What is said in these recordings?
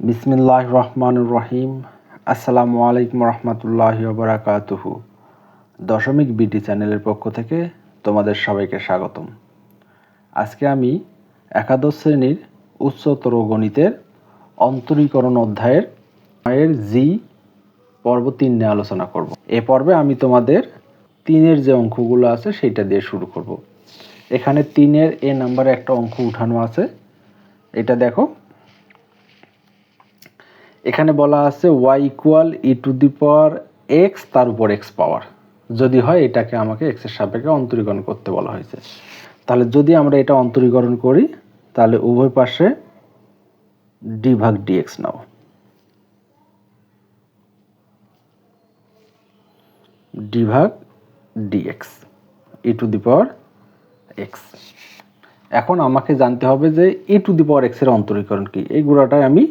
বিসমিল্লাহ রহমানুর রহিম আসসালামু আলাইকুম রহমতুল্লাহ বরাকাতুহু। দশমিক বিটি চ্যানেলের পক্ষ থেকে তোমাদের সবাইকে স্বাগতম। আজকে আমি একাদশ শ্রেণির উচ্চতর গণিতের অন্তরীকরণ অধ্যায়ের এর জি পর্ব তিন নিয়ে আলোচনা করব। এ পর্বে আমি তোমাদের তিনের যে অঙ্কগুলো আছে সেইটা দিয়ে শুরু করব। এখানে তিনের এ নাম্বারে একটা অঙ্ক উঠানো আছে। এটা দেখো এখানে বলা আছে y equal e to the power x তার উপর এক্স পাওয়ার যদি হয়, এটাকে আমাকে এক্সের সাপেক্ষে অন্তরীকরণ করতে বলা হয়েছে। তাহলে যদি আমরা এটা অন্তরীকরণ করি, তাহলে উভয় পাশে ডি ভাগ ডিএক্স নাও। ডি ভাগ dx e to the power x এখন আমাকে জানতে হবে যে ই টু দি পাওয়ার এক্সের অন্তরীকরণ কি? এই গুণাটাই আমি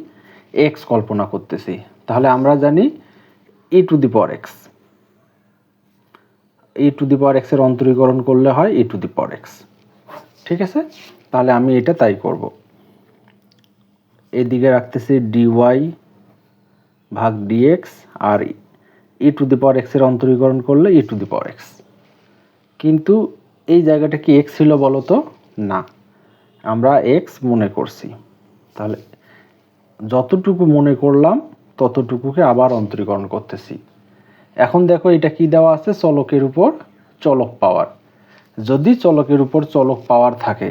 এক্স কল্পনা করতেছি। তাহলে আমরা জানি e to the power x e to the power এক্সের অন্তরীকরণ করলে হয় ই টু দি পাওয়ার এক্স ঠিক আছে? তাহলে আমি এটা তাই করব। এদিকে রাখতেছি ডিওয়াই ভাগ dx R E to the power এক্সের অন্তরীকরণ করলে ই টু দি পাওয়ার এক্স কিন্তু এই জায়গাটা কি এক্স ছিল বলো তো না। আমরা এক্স মনে করছি। তাহলে যতটুকু মনে করলাম, ততটুকুকে আবার অন্তরীকরণ করতেছি। এখন দেখো এটা কি দেওয়া আছে? চলকের উপর চলক পাওয়ার। যদি চলকের উপর চলক পাওয়ার থাকে,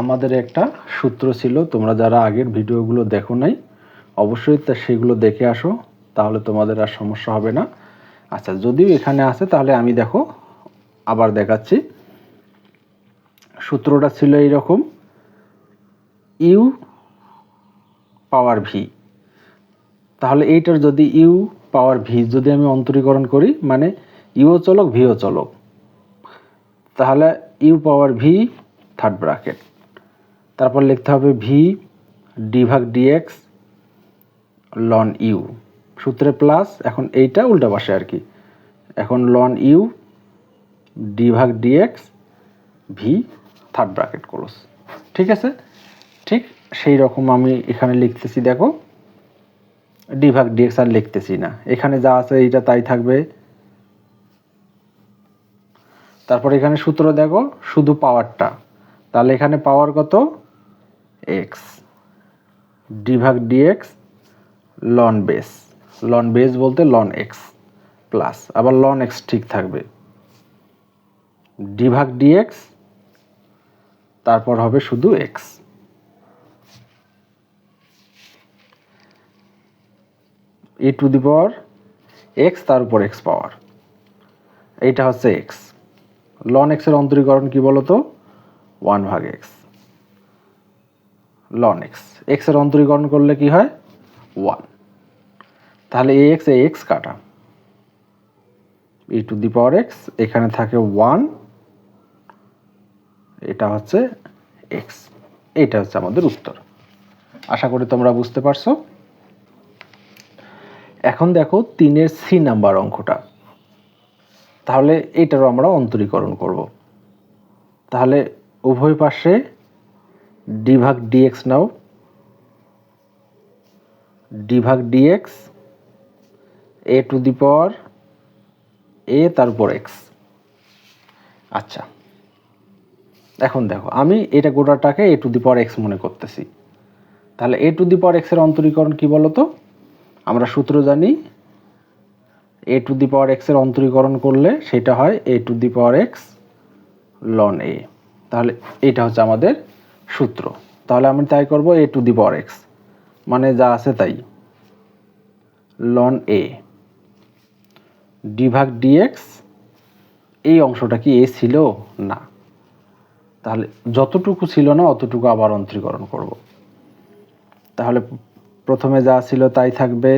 আমাদের একটা সূত্র ছিল, তোমরা যারা আগের ভিডিওগুলো দেখো নাই, অবশ্যই তা সেগুলো দেখে আসো, তাহলে তোমাদের আর সমস্যা হবে না। আচ্ছা যদিও এখানে আছে, তাহলে আমি দেখো, আবার দেখাচ্ছি। সূত্রটা ছিল এইরকম, ইউ পাওয়ার ভি তাহলে এইটার যদি ইউ পাওয়ার ভি যদি আমি অন্তরীকরণ করি মানে ইউ চলক ভিও চলক। তাহলে u power v third bracket তারপর লিখতে হবে ভি ডি ভাগ ডিএক্স লন ইউ সূত্রে প্লাস এখন এইটা উল্টা পাশে আর কি। এখন লন ইউ ডি ভাগ dx v third bracket close ঠিক আছে? ঠিক? সেই রকম আমি এখানে লিখতেছি, দেখো। ডি ভাগ ডিএক্স আর লিখতেছি না। এখানে যা আছে এইটা তাই থাকবে। তারপর এখানে সূত্র দেখো, শুধু পাওয়ারটা তাহলে এখানে পাওয়ার কত? এক্স ডি ভাগ dx ln base ln base বলতে লন এক্স প্লাস আবার লন এক্স ঠিক থাকবে। ডি ভাগ ডিএক্স তারপর হবে শুধু x e to the power x তার উপর এক্স পাওয়ার এইটা হচ্ছে এক্স লন এক্সের অন্তরীকরণ কি বলতো? ওয়ান ভাগ এক্স লন এক্স এক্সের অন্তরীকরণ করলে কি হয়? ওয়ান তাহলে এ এক্স এ এক্স কাটা। ই টু দি পাওয়ার এক্স এখানে থাকে ওয়ান এটা হচ্ছে এক্স এইটা হচ্ছে আমাদের উত্তর। আশা করি তোমরা বুঝতে পারছ। এখন দেখো তিনের সি নাম্বার অঙ্কটা। তাহলে এটারও আমরা অন্তরীকরণ করব। তাহলে উভয় পাশে ডি ভাগ ডিএক্স নাও। ডি ভাগ dx a to the power a তারপর এক্স আচ্ছা এখন দেখো, আমি এটা গোটাটাকে এ টু দি পাওয়ার এক্স মনে করতেছি। তাহলে এ টু দি পাওয়ার এক্সের অন্তরীকরণ কি বলতো? আমরা সূত্র জানি এ টু দি পাওয়ার এক্সের অন্তরীকরণ করলে সেটা হয় a to the power x ln a তাহলে এটা হচ্ছে আমাদের সূত্র। তাহলে আমি তাই করব এ টু দি পাওয়ার এক্স মানে যা আছে তাই। লন এ ডি ভাগ ডিএক্স এই অংশটা কি এ ছিল? না। তাহলে যতটুকু ছিল না, অতটুকু আবার অন্তরীকরণ করব। তাহলে প্রথমে যা ছিল তাই থাকবে।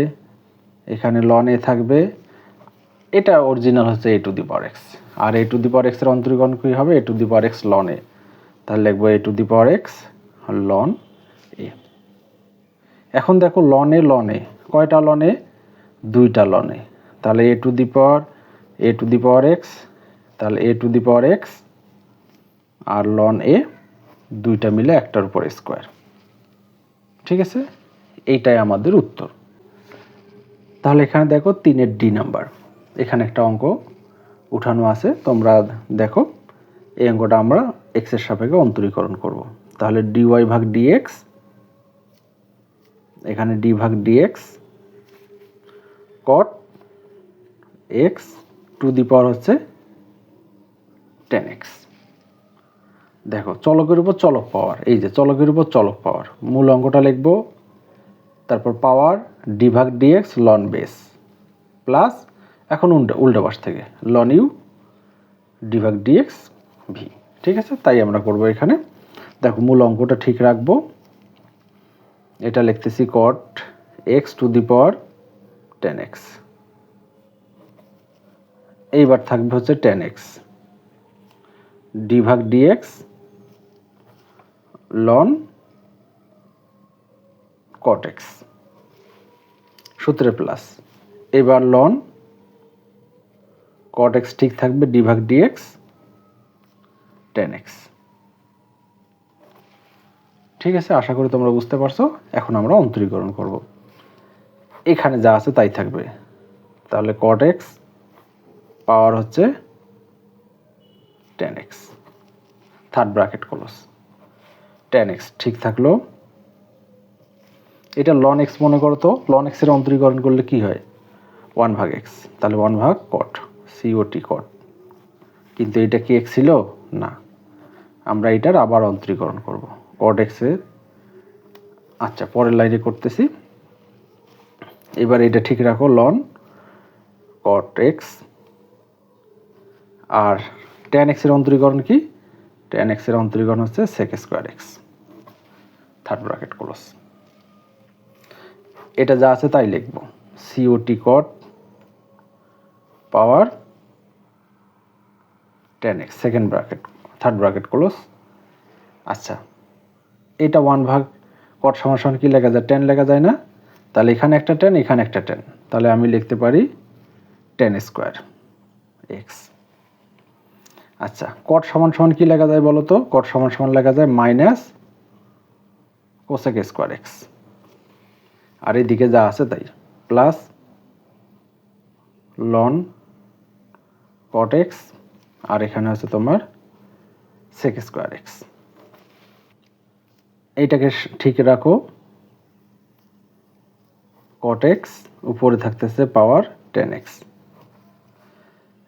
এখানে লন এ থাকবে। এটা অরিজিনাল হচ্ছে a to the power x R a to the power এক্সের অন্তরীকরণ কী হবে? A to the power x ln a. তাহলে লিখব a to the power x ln a এখন দেখো লন লন কয়টা লন দুইটা লন তাহলে a to the power a to the power x তাহলে a to the power x R ln a দুইটা মিলে একটার উপর স্কোয়ার ঠিক আছে? এইটাই আমাদের উত্তর। তাহলে এখানে দেখো তিনের ডি নাম্বার। এখানে একটা অঙ্ক উঠানো আছে। তোমরা দেখো, এই অঙ্কটা আমরা এক্সের সাপেক্ষে অন্তরীকরণ করব। তাহলে ডিওয়াই ভাগ ডিএক্স এখানে ডি ভাগ dx cot x to the power হচ্ছে টেন এক্স দেখো, চলকের উপর চলক পাওয়ার এই যে চলকের উপর চলক পাওয়ার মূল অঙ্কটা লিখব তারপর পাওয়ার ডি ভাগ ডিএক্স লন বেস প্লাস এখন উল্টা উল্টা পাশ থেকে লন ইউ ডি ভাগ ডিএক্স ভি ঠিক আছে? তাই আমরা করব এখানে। দেখো মূল অঙ্কটা ঠিক রাখব। এটা লিখতেছি cot x to the power ten x এইবার থাকবে হচ্ছে টেন এক্স ডি ভাগ ডিএক্স লন কট এক্স সূত্রে প্লাস এবার লন কট এক্স ঠিক থাকবে ডি ভাগ ডিএক্স টেন এক্স ঠিক আছে, আশা করি তোমরা বুঝতে পারছ, এখন আমরা অন্তরীকরণ করব। এখানে যা আছে তাই থাকবে। তাহলে কট এক্স পাওয়ার হচ্ছে ten x third bracket close ten x ঠিক থাকল এটা লন এক্স মনে করো তো লন এক্সের অন্তরীকরণ করলে কি হয়? ওয়ান ভাগ এক্স তাহলে ওয়ান ভাগ কট সিওটি কট কিন্তু এটা কি এক্স ছিল? না। আমরা এটার আবার অন্তরীকরণ করব। কট এক্সের আচ্ছা পরের লাইনে করতেছি। এবার এটা ঠিক রাখো লন কট এক্স আর টেন এক্সের অন্তরীকরণ কি? টেন এক্সের অন্তরীকরণ হচ্ছে sec square x third bracket close এটা যা আছে তাই লিখব। C O T cot power ten x second bracket third bracket close আচ্ছা এটা ওয়ান ভাগ কট সমান কী লেখা যায়? টেন লেখা যায় না। তাহলে এখানে একটা টেন এখানে একটা টেন তাহলে আমি লিখতে পারি টেন স্কোয়ার এক্স আচ্ছা কট সমান সমান কী লেখা যায় বলো তো? কট সমান সমান লেখা যায় মাইনাস কোসেক স্কোয়ার এক্স আর এদিকে যা আছে তাই। প্লাস লন কট এক্স আর এখানে আছে তোমার সেক স্কোয়ার এক্স এইটাকে ঠিক রাখো। কট এক্স উপরে থাকতেছে পাওয়ার টেন এক্স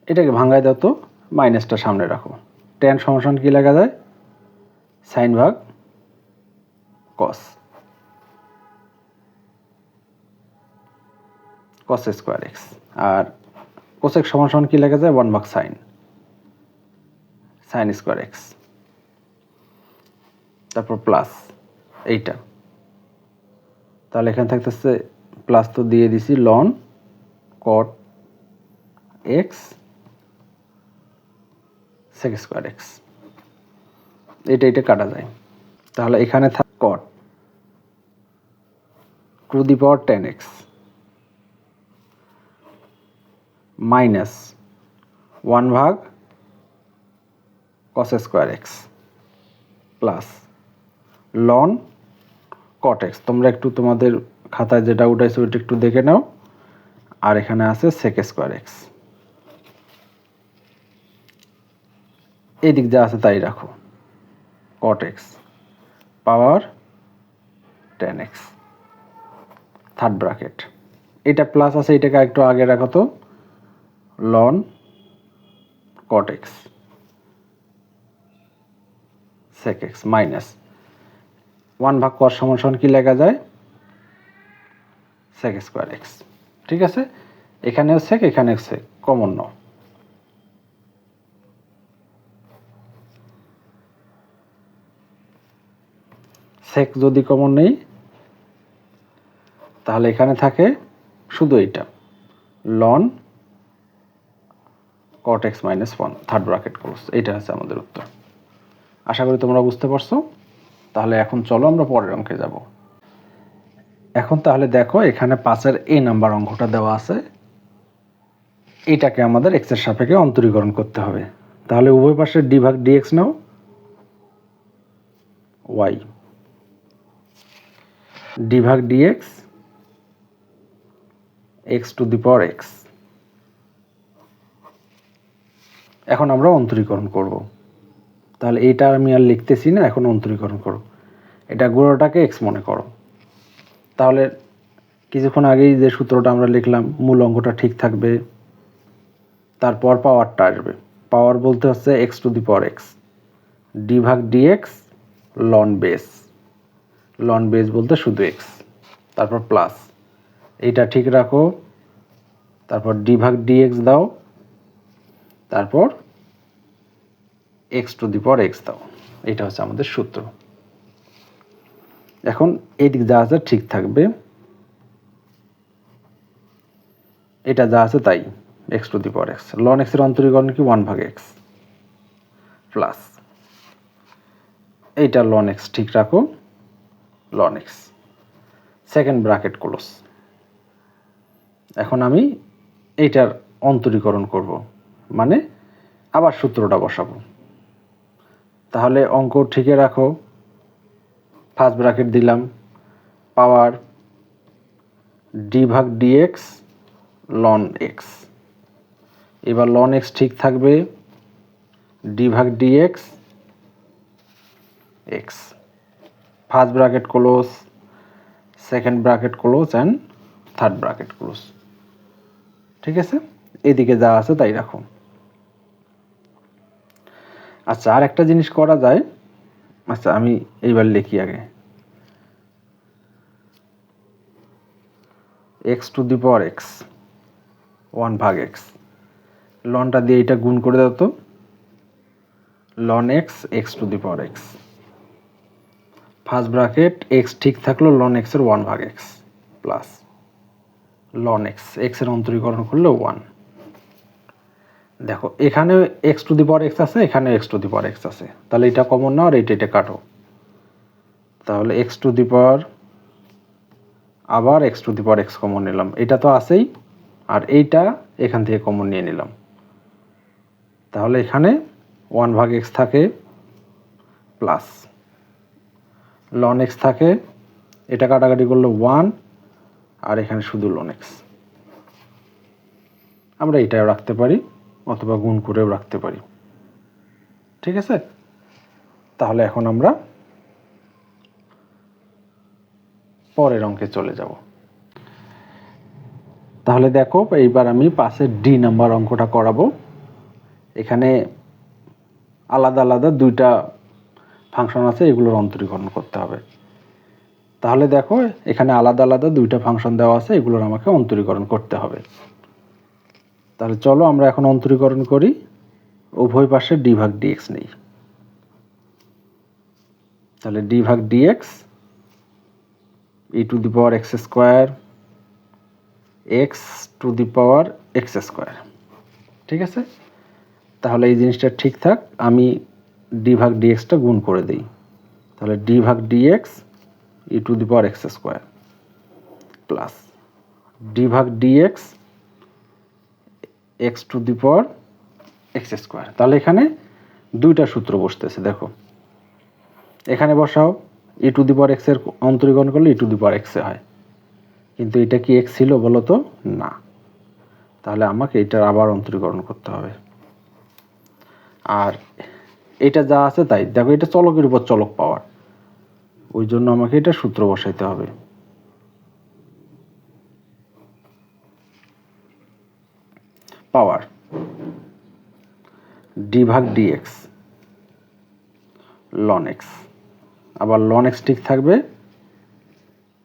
এটাকে ভাঙায় দাও তো, মাইনাসটা সামনে রাখো। টেন সমান কী লেখা যায়? সাইন ভাগ কস কস স্কোয়ার এক্স আর কোসেক সমান সমান কী লেখা যায়? ওয়ান ভাগ সাইন সাইন স্কোয়ার এক্স তারপর প্লাস এইটা। তাহলে এখানে থাকতেছে প্লাস তো দিয়ে দিছি loan cot x sec square x এটা এটা কাটা যায়। তাহলে এখানে থাক cot to the power ten x minus one ভাগ cos square x plus loan cot x তোমরা একটু তোমাদের খাতায় যেটা উঠাইছো ওইটা একটু দেখে নাও। আর এখানে আছে সেক স্কোয়ার এক্স এই দিক যা আছে তাই রাখো। Cot x power ten x third bracket এটা প্লাস আছে, এটাকে একটু আগে রাখো তো। Loan cot x sec x minus one ভাগ কর সমান সমান কী লেখা যায়? সেক স্কোয়ার এক্স ঠিক আছে? এখানেও সেক এখানেও সেক কমন নাও সেক যদি কমন নেই, তাহলে এখানে থাকে শুধু এইটা। Loan cot x minus one third bracket close এইটা হচ্ছে আমাদের উত্তর। আশা করি তোমরা বুঝতে পারছ। তাহলে এখন চলো আমরা পরের অঙ্কে যাব। এখন তাহলে দেখো, এখানে পাঁচের এ নাম্বার অঙ্কটা দেওয়া আছে। এটাকে আমাদের এক্সের সাপেক্ষে অন্তরীকরণ করতে হবে। তাহলে উভয় পাশে ডি ভাগ ডিএক্স নাও। ওয়াই ডি ভাগ d x x to the power x এখন আমরা অন্তরীকরণ করব। তাহলে এইটা আমি আর লিখতেছি না, এখন অন্তরীকরণ করো এটা গুঁড়োটাকে এক্স মনে করো। তাহলে কিছুক্ষণ আগেই যে সূত্রটা আমরা লিখলাম, মূল অঙ্কটা ঠিক থাকবে। তারপর পাওয়ারটা আসবে। পাওয়ার বলতে হচ্ছে x to the power x d ভাগ dx loan base loan base বলতে শুধু এক্স তারপর প্লাস এইটা ঠিক রাখো। তারপর ডি ভাগ ডিএক্স দাও। তারপর এক্স টু দি পর এক্স দাও। এটা হচ্ছে আমাদের সূত্র। এখন এই দিক যা আছে ঠিক থাকবে। এটা যা আছে তাই x to the power x ln এক্সের অন্তরীকরণ কি? ওয়ান ভাগ এক্স প্লাস এইটা লন এক্স ঠিক রাখো loan x second bracket close এখন আমি এইটার অন্তরীকরণ করব। মানে আবার সূত্রটা বসাবো। তাহলে অঙ্ক ঠিকে রাখো। ফার্স্ট ব্র্যাকেট দিলাম। পাওয়ার ডি ভাগ ডিএক্স লন এক্স এবার লন এক্স ঠিক থাকবে। ডি ভাগ d x x first bracket close second bracket close and third bracket close ঠিক আছে? এদিকে যা আছে তাই রাখো। আচ্ছা আর একটা জিনিস করা যায়। আচ্ছা আমি এইবার লিখি আগে। X to the power x one ভাগ এক্স লনটা দিয়ে এটা গুণ করে দাও তো। Loan x x to the power x first bracket x ঠিক থাকল লন এক্সের ওয়ান ভাগ এক্স প্লাস লন এক্স এক্সের অন্তরীকরণ করলে ওয়ান দেখো, এখানে x to the power x আছে, এখানে x to the power x আছে। তাহলে এটা কমন না, আর এটা এটা কাটো। তাহলে এক্স টু দি পাওয়ার আবার x to the power x common নিলাম। এটা তো আছেই, আর এইটা এখান থেকে কমন নিয়ে নিলাম। তাহলে এখানে ওয়ান ভাগ এক্স থাকে প্লাস লন এক্স থাকে, এটা কাটাকাটি করলে ওয়ান আর এখানে শুধু লন এক্স আমরা এটাও রাখতে পারি। অথবা গুণ করেও রাখতে পারি। ঠিক আছে? তাহলে এখন আমরা পরের অঙ্কে চলে যাব। তাহলে দেখো, এইবার আমি পাশের ডি নাম্বার অঙ্কটা করাবো। এখানে আলাদা আলাদা দুইটা ফাংশন আছে, এগুলোর অন্তরীকরণ করতে হবে। তাহলে দেখো, এখানে আলাদা আলাদা দুইটা ফাংশন দেওয়া আছে, এগুলোর আমাকে অন্তরীকরণ করতে হবে। তাহলে চলো আমরা এখন অন্তরীকরণ করি। উভয় পাশে ডি ভাগ ডিএক্স নেই। তাহলে ডি ভাগ d x e to the power x square x to the power x square ঠিক আছে? তাহলে এই জিনিসটা ঠিক থাক, আমি ডি ভাগ ডিএক্সটা গুণ করে দিই। তাহলে ডি ভাগ d x e to the power x square plus d ভাগ d x x to the power x square. তাহলে এখানে দুইটা সূত্র বসতেছে, দেখো। এখানে বসাও ই টু দি পাওয়ার এক্সের অন্তরীকরণ করলে ই টু দি পাওয়ার এক্সে হয়। কিন্তু এটা কি এক্স ছিল বলো তো? না। তাহলে আমাকে এটার আবার অন্তরীকরণ করতে হবে। আর এটা যা আছে তাই। দেখো, এটা চলকের উপর চলক পাওয়ার। ওই জন্য আমাকে এটা সূত্র বসাইতে হবে। পাওয়ার ডি ভাগ ডিএক্স লন এক্স আবার লন এক্স ঠিক থাকবে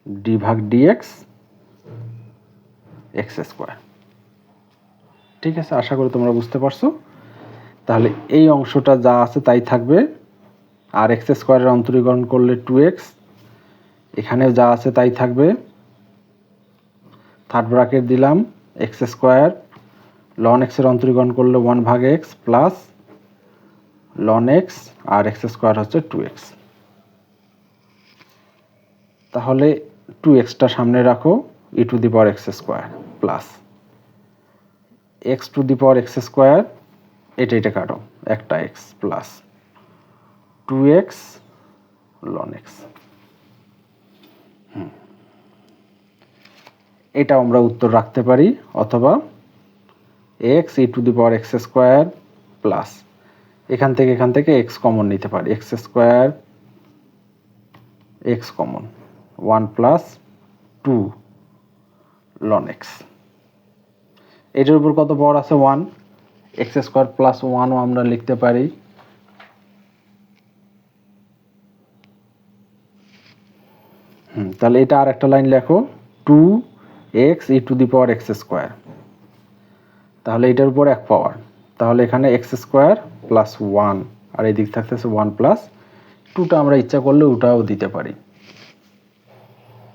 ডি ভাগ ডিএক্স এক্স স্কোয়ার ঠিক আছে, আশা করি তোমরা বুঝতে পারছ। তাহলে এই অংশটা যা আছে তাই থাকবে। আর এক্স স্কোয়ারের অন্তরীকরণ করলে টু এক্স এখানে যা আছে তাই থাকবে। থার্ড ব্রাকেট দিলাম এক্স স্কোয়ার লন এক্সের অন্তরীকরণ করলে ওয়ান ভাগ এক্স প্লাস লন এক্স আর এক্স স্কোয়ার হচ্ছে টু এক্স তাহলে টু এক্সটা সামনে রাখো e to the power x square plus x to the power x square এটা এটা কাটো, একটা এক্স প্লাস টু এক্স লন এক্স এটা আমরা উত্তর রাখতে পারি, অথবা x e to the power x square plus এখান থেকে এখান থেকে এক্স কমন নিতে পারি। X square x common one plus two loan x এটার উপর কত পাওয়ার আছে? ওয়ান এক্স স্কোয়ার প্লাস ওয়ানও আমরা লিখতে পারি। হুম, তাহলে এটা আর একটা লাইন লেখো। Two x e to the power x square তাহলে এটার উপর এক পাওয়ার তাহলে এখানে এক্স স্কোয়ার প্লাস ওয়ান আর এই দিক থাকতেছে ওয়ান প্লাস টুটা আমরা ইচ্ছা করলে ওটাও দিতে পারি।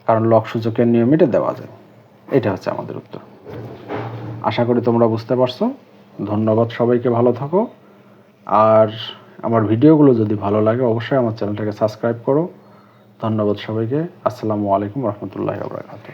কারণ লক সূচকের নিয়ম এটা দেওয়া যায় এটা হচ্ছে আমাদের উত্তর। আশা করি তোমরা বুঝতে পারছ। ধন্যবাদ সবাইকে, ভালো থাকো। আর আমার ভিডিওগুলো যদি ভালো লাগে, অবশ্যই আমার চ্যানেলটাকে সাবস্ক্রাইব করো। ধন্যবাদ সবাইকে। আসসালামু আলাইকুম রহমতুল্লাহ বরকাত